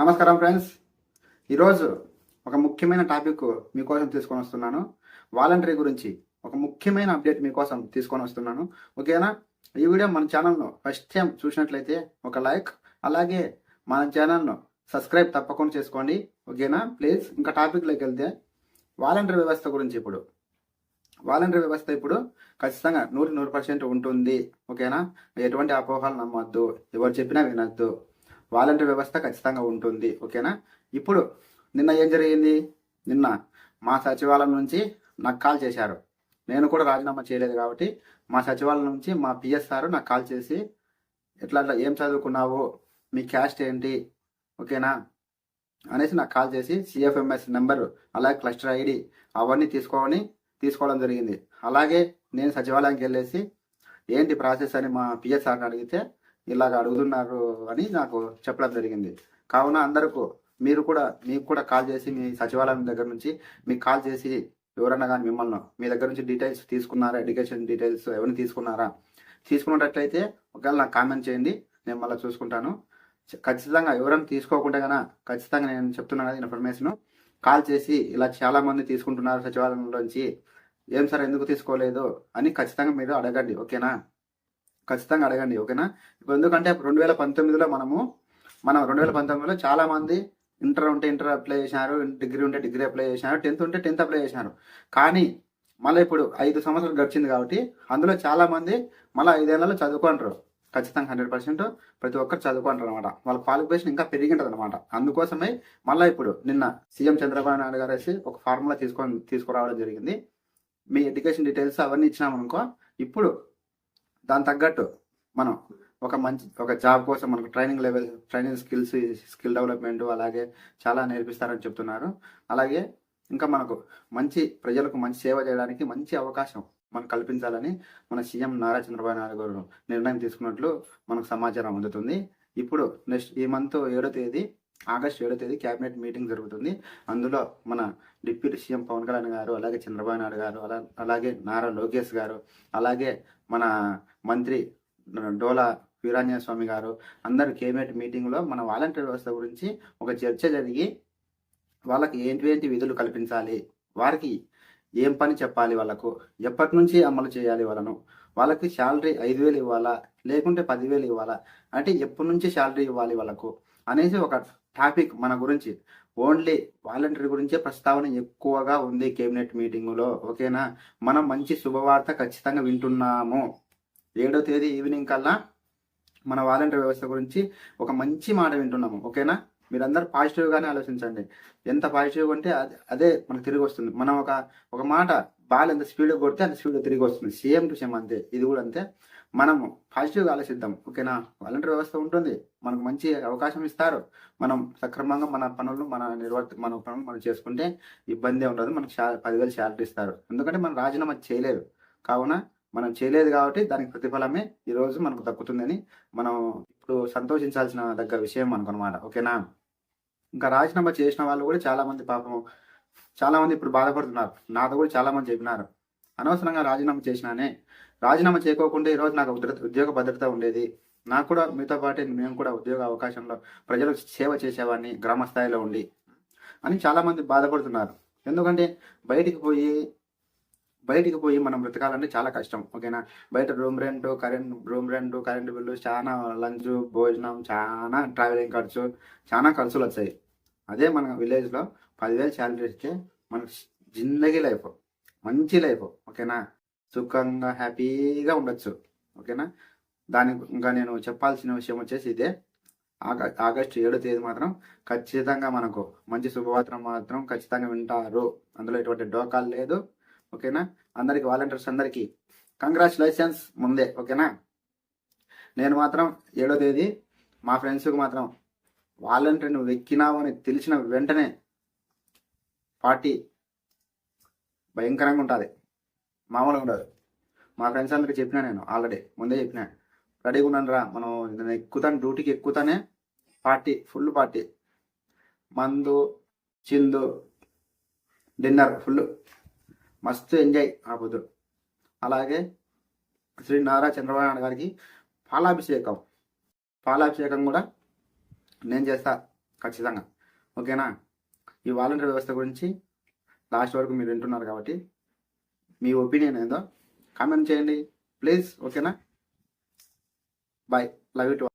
నమస్కారం ఫ్రెండ్స్. ఈరోజు ఒక ముఖ్యమైన టాపిక్ మీకోసం తీసుకొని వస్తున్నాను. వాలంటరీ గురించి ఒక ముఖ్యమైన అప్డేట్ మీకోసం తీసుకొని వస్తున్నాను. ఓకేనా? ఈ వీడియో మన ఛానల్ను ఫస్ట్ టైం చూసినట్లయితే ఒక లైక్ అలాగే మన ఛానల్ను సబ్స్క్రైబ్ తప్పకుండా చేసుకోండి. ఓకేనా? ప్లీజ్ ఇంకా టాపిక్లోకి వెళ్తే వాలంటరీ వ్యవస్థ గురించి ఇప్పుడు. వాలంటరీ వ్యవస్థ ఇప్పుడు ఖచ్చితంగా నూరు నూరు పర్సెంట్ ఉంటుంది. ఓకేనా? ఎటువంటి అపోహలు నమ్మొద్దు. ఎవరు చెప్పినా వినొద్దు. వాలంటీర్ వ్యవస్థ ఖచ్చితంగా ఉంటుంది ఓకేనా? ఇప్పుడు నిన్న ఏం జరిగింది? నిన్న మా సచివాలయం నుంచి నాకు కాల్ చేశారు. నేను కూడా రాజీనామా చేయలేదు కాబట్టి మా సచివాలయం నుంచి మా పిఎస్ సార్ నాకు కాల్ చేసి ఎట్లా అట్లా ఏం చదువుకున్నావు? మీ క్యాస్ట్ ఏంటి? ఓకేనా? అనేసి నాకు కాల్ చేసి సిఎఫ్ఎంఎస్ నెంబర్ అలాగే క్లస్టర్ ఐడి అవన్నీ తీసుకోవని తీసుకోవడం జరిగింది. అలాగే నేను సచివాలయానికి వెళ్ళేసి ఏంటి ప్రాసెస్? అని మా పిఎస్ సార్ని అడిగితే ఇలాగ అడుగుతున్నారు అని నాకు చెప్పడం జరిగింది. కావున అందరికీ మీరు కూడా మీకు కూడా కాల్ చేసి మీ సచివాలయం దగ్గర నుంచి మీకు కాల్ చేసి ఎవరన్నా కానీ మిమ్మల్ని మీ దగ్గర నుంచి డీటెయిల్స్ తీసుకున్నారా? ఎడ్యుకేషన్ డీటెయిల్స్ ఎవరిని తీసుకున్నారా? తీసుకున్నట్లయితే ఒకవేళ నాకు కామెంట్ చేయండి నేను మళ్ళీ చూసుకుంటాను. ఖచ్చితంగా ఎవరైనా తీసుకోకుండా కన్నా ఖచ్చితంగా నేను చెప్తున్నాను కదా ఇన్ఫర్మేషన్ కాల్ చేసి ఇలా చాలా మంది తీసుకుంటున్నారు సచివాలయంలోంచి. ఏం సార్ ఎందుకు తీసుకోలేదు అని ఖచ్చితంగా మీరు అడగండి ఓకేనా? ఖచ్చితంగా అడగండి ఓకేనా? ఇప్పుడు ఎందుకంటే రెండు వేల పంతొమ్మిదిలో మనము మనం రెండు వేల పంతొమ్మిదిలో చాలా మంది ఇంటర్ ఉంటే ఇంటర్ అప్లై చేశారు డిగ్రీ ఉంటే డిగ్రీ అప్లై చేశారు టెన్త్ ఉంటే టెన్త్ అప్లై చేశారు కానీ మళ్ళీ ఇప్పుడు ఐదు సంవత్సరాలు గడిచింది కాబట్టి అందులో చాలా మంది మళ్ళీ ఐదేళ్ళలో చదువుకుంటారు ఖచ్చితంగా హండ్రెడ్ పర్సెంట్ ప్రతి ఒక్కరు చదువుకుంటారు అనమాట వాళ్ళ క్వాలిఫికేషన్ ఇంకా పెరిగింటది అనమాట అందుకోసమే మళ్ళీ ఇప్పుడు నిన్న సీఎం చంద్రబాబు నాయుడు గారు వేసి ఒక ఫార్ములా తీసుకొని తీసుకురావడం జరిగింది. మీ ఎడ్యుకేషన్ డీటెయిల్స్ అవన్నీ ఇచ్చినామనుకో ఇప్పుడు దాని తగ్గట్టు మనం ఒక మంచి ఒక జాబ్ కోసం మనకు training level training skills skill development అలాగే చాలా నేర్పిస్తారని చెప్తున్నారు. అలాగే ఇంకా మనకు మంచి ప్రజలకు మంచి సేవ చేయడానికి మంచి అవకాశం మనం కల్పించాలని మన సీఎం నారా చంద్రబాబు నాయుడు గారు నిర్ణయం తీసుకున్నట్లు మనకు సమాచారం అందుతుంది. ఇప్పుడు నెక్స్ట్ ఈ మంత్ ఏడో తేదీ ఆగస్ట్ ఏడో తేదీ క్యాబినెట్ మీటింగ్ జరుగుతుంది. అందులో మన డిప్యూటీ సీఎం పవన్ కళ్యాణ్ గారు అలాగే చంద్రబాబు నాయుడు గారు అలా అలాగే నారా లోకేష్ గారు అలాగే మన మంత్రి డోలా వీరాంజన స్వామి గారు అందరు కేబినెట్ మీటింగ్లో మన వాలంటీర్ వ్యవస్థ గురించి ఒక చర్చ జరిగి వాళ్ళకి ఏంటి ఏంటి విధులు కల్పించాలి వారికి ఏం పని చెప్పాలి వాళ్ళకు ఎప్పటి నుంచి అమలు చేయాలి వాళ్ళను వాళ్ళకి శాలరీ ఐదు వేలు ఇవ్వాలా లేకుంటే పదివేలు ఇవ్వాలా అంటే ఎప్పటి నుంచి శాలరీ ఇవ్వాలి వాళ్ళకు అనేసి ఒక టాపిక్ మన గురించి ఓన్లీ వాలంటీర్ గురించే ప్రస్తావన ఎక్కువగా ఉంది కేబినెట్ మీటింగులో. ఓకేనా? మనం మంచి శుభవార్త ఖచ్చితంగా వింటున్నాము. ఏడో తేదీ ఈవినింగ్ కల్లా మన వాలంటీర్ వ్యవస్థ గురించి ఒక మంచి మాట వింటున్నాము. ఓకేనా? మీరందరూ పాజిటివ్గానే ఆలోచించండి. ఎంత పాజిటివ్ ఉంటే అదే అదే మనకు తిరిగి వస్తుంది. మనం ఒక ఒక మాట బాల్ ఎంత స్పీడ్గా కొడితే అంత స్పీడ్గా తిరిగి వస్తుంది. సేమ్ టు సేమ్ అంతే. ఇది కూడా అంతే. మనము పాజిటివ్గా ఆలోచిద్దాం. ఓకేనా వాలంటీర్ వ్యవస్థ ఉంటుంది. మనకు మంచి అవకాశం ఇస్తారు. మనం సక్రమంగా మన పనులు మన నిర్వర్తి మన పనులు మనం చేసుకుంటే ఇబ్బంది ఉండదు. మనకు శా పదివేలు శాలరీ ఇస్తారు. ఎందుకంటే మనం రాజీనామా చేయలేదు. కావున మనం చేయలేదు కాబట్టి దానికి ప్రతిఫలమే ఈరోజు మనకు దక్కుతుందని మనం ఇప్పుడు సంతోషించాల్సిన దగ్గర విషయం మనకు అనమాట ఓకేనా ఇంకా రాజీనామా చేసిన వాళ్ళు కూడా చాలా మంది పాపం చాలా మంది ఇప్పుడు బాధపడుతున్నారు. నాతో కూడా చాలా మంది చెప్పినారు. అనవసరంగా రాజీనామా చేసినానే. రాజీనామా చేయకోకుండా ఈరోజు నాకు ఉద్యోగ భద్రత ఉండేది. నాకు కూడా మీతో పాటు మేము కూడా ఉద్యోగ అవకాశంలో ప్రజలకు సేవ చేసేవాడిని గ్రామ స్థాయిలో ఉండి అని చాలా మంది బాధపడుతున్నారు. ఎందుకంటే బయటికి పోయి బయటికి పోయి మనం బ్రతకాలంటే చాలా కష్టం. ఓకేనా? బయట room rent current room rent current bill చాలా లంచ్ భోజనం చాలా ట్రావెలింగ్ ఖర్చు చాలా ఖర్చులు వచ్చాయి. అదే మన విలేజ్లో పదివేలు శాలరీ ఇస్తే మనకు జిందగీ లైఫ్ మంచి లైఫ్ ఓకేనా? సుఖంగా హ్యాపీగా ఉండొచ్చు ఓకేనా? దాని ఇంకా నేను చెప్పాల్సిన విషయం వచ్చేసి ఇదే. ఆగ ఆగస్టు ఏడో తేదీ మాత్రం ఖచ్చితంగా మనకు మంచి శుభవార్త మాత్రం ఖచ్చితంగా వింటారు. అందులో ఎటువంటి డోకాలు లేదు ఓకేనా? అందరికి వాలంటీర్స్ అందరికీ కంగ్రాచులేషన్స్ ముందే ఓకేనా? నేను మాత్రం ఏడో తేదీ మా ఫ్రెండ్స్కి మాత్రం వాలంటీర్ నువ్వు ఎక్కినావు అని తెలిసిన వెంటనే పార్టీ భయంకరంగా ఉంటుంది. మామూలుగా ఉండదు. మా ఫ్రెండ్స్ అందరికి చెప్పినా నేను ఆల్రెడీ ముందే చెప్పినా. రెడీగా ఉన్నాను రా మనం నేను ఎక్కుతాను డ్యూటీకి ఎక్కుతానే పార్టీ ఫుల్ పార్టీ. మందు చిందు డిన్నర్ ఫుల్ మస్తు ఎంజాయ్ ఆ పొద్దు అలాగే శ్రీ నారా చంద్రబాబు నాయుడు గారికి పాలాభిషేకం. పాలాభిషేకం కూడా నేను చేస్తా ఖచ్చితంగా. ఓకేనా? ఈ వాలంటీర్ వ్యవస్థ గురించి లాస్ట్ వరకు మీరు వింటున్నారు కాబట్టి మీ ఒపీనియన్ ఏందో కామెంట్ చేయండి. ప్లీజ్ ఓకేనా? బాయ్. Love you too